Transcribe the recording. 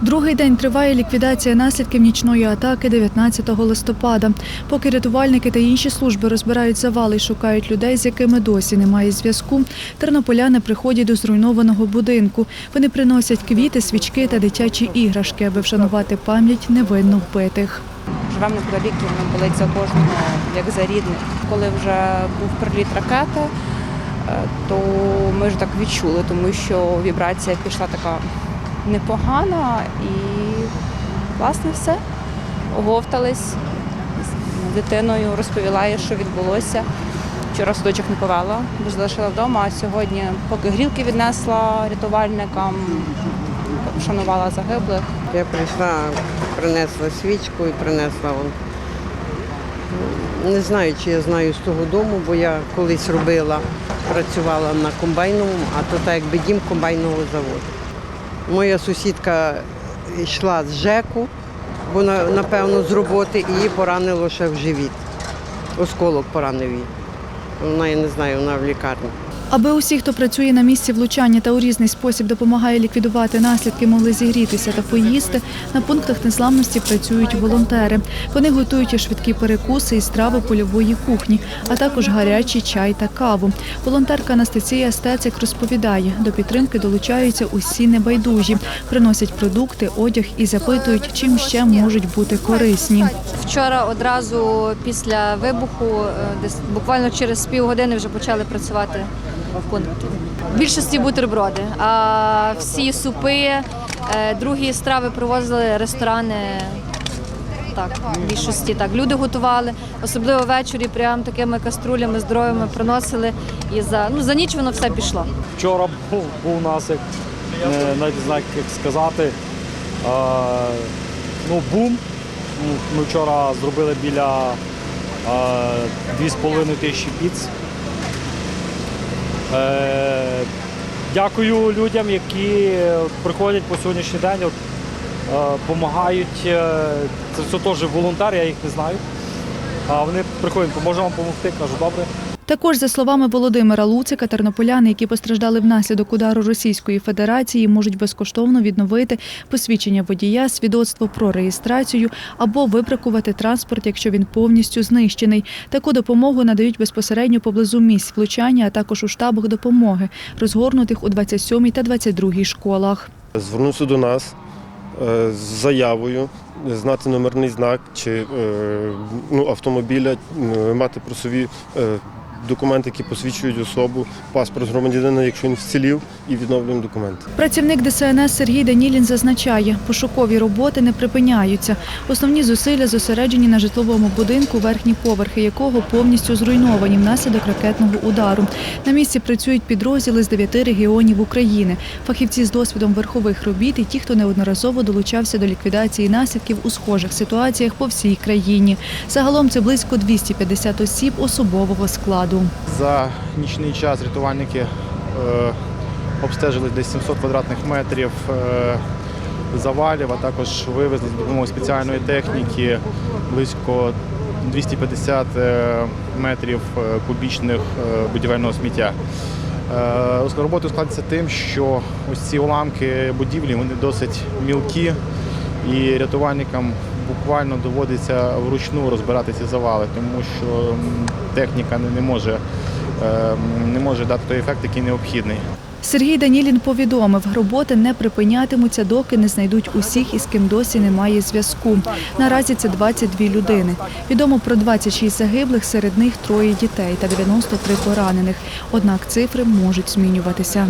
Другий день триває ліквідація наслідків нічної атаки 19 листопада. Поки рятувальники та інші служби розбирають завали і шукають людей, з якими досі немає зв'язку, тернополяни приходять до зруйнованого будинку. Вони приносять квіти, свічки та дитячі іграшки, аби вшанувати пам'ять невинно вбитих. Живемо неподалік, воно болить за кожного, як за рідних. Коли вже був приліт ракети, е, то ми ж так відчули, тому що вібрація пішла така непогана і, власне, все. Оговтались з дитиною, розповіла їй, що відбулося. Вчора в садочок не повела, бо залишила вдома, а сьогодні, поки грілки віднесла рятувальникам, вшанувала загиблих. Я прийшла, принесла свічку і принесла. Не знаю, чи я знаю з того дому, бо я колись робила, працювала на комбайновому, а то так якби дім комбайнового заводу. Моя сусідка йшла з ЖЕКу, бо напевно з роботи і її поранило ще в живіт. Осколок поранив її. Вона, я не знаю, вона в лікарні. Аби усі, хто працює на місці влучання та у різний спосіб допомагає ліквідувати наслідки, могли зігрітися та поїсти, на пунктах незламності працюють волонтери. Вони готують і швидкі перекуси і страви польової кухні, а також гарячий чай та каву. Волонтерка Анастасія Стецик розповідає, до підтримки долучаються усі небайдужі, приносять продукти, одяг і запитують, чим ще можуть бути корисні. Вчора одразу після вибуху, е, десь буквально через півгодини вже почали працювати в більшості бутерброди, а всі супи, е, другі страви привозили ресторани. Так, в більшості так. Люди готували, особливо ввечері, прям такими каструлями здоровими приносили. І за ну за ніч воно все пішло. Вчора був, був нас, як е, навіть не знаю, як сказати. Е, ну, бум. Ми вчора зробили біля е, 2,5 тисячі піц. Е, дякую людям, які приходять по сьогоднішній день, допомагають. Це все теж волонтери, я їх не знаю. А вони приходять, можемо вам допомогти, кажу, добре. Також, за словами Володимира Луцика, тернополяни, які постраждали внаслідок удару Російської Федерації, можуть безкоштовно відновити посвідчення водія, свідоцтво про реєстрацію або вибракувати транспорт, якщо він повністю знищений. Таку допомогу надають безпосередньо поблизу місць влучання, а також у штабах допомоги, розгорнутих у 27 та 22 школах. Звернувся до нас е, з заявою знати номерний знак чи е, ну, автомобіля, е, мати про собі документи, які посвідчують особу, паспорт громадянина, якщо він вцілів, і відновлюємо документи. Працівник ДСНС Сергій Данілін зазначає, пошукові роботи не припиняються. Основні зусилля зосереджені на житловому будинку, верхні поверхи якого повністю зруйновані внаслідок ракетного удару. На місці працюють підрозділи з дев'яти регіонів України, фахівці з досвідом верхових робіт і ті, хто неодноразово долучався до ліквідації наслідків у схожих ситуаціях по всій країні. Загалом це близько 250 осіб особового складу. За нічний час рятувальники е, обстежили десь 700 квадратних метрів е, завалів, а також вивезли з допомогою спеціальної техніки близько 250 е, метрів кубічних будівельного сміття. Роботи ускладнюється тим, що ось ці уламки будівлі вони досить мілкі, і рятувальникам буквально доводиться вручну розбирати ці завали, тому що техніка не- може, е, не може дати той ефект, який необхідний. Сергій Данілін повідомив, роботи не припинятимуться, доки не знайдуть усіх, із ким досі немає зв'язку. Наразі це 22 людини. Відомо про 26 загиблих, серед них троє дітей та 93 поранених. Однак цифри можуть змінюватися.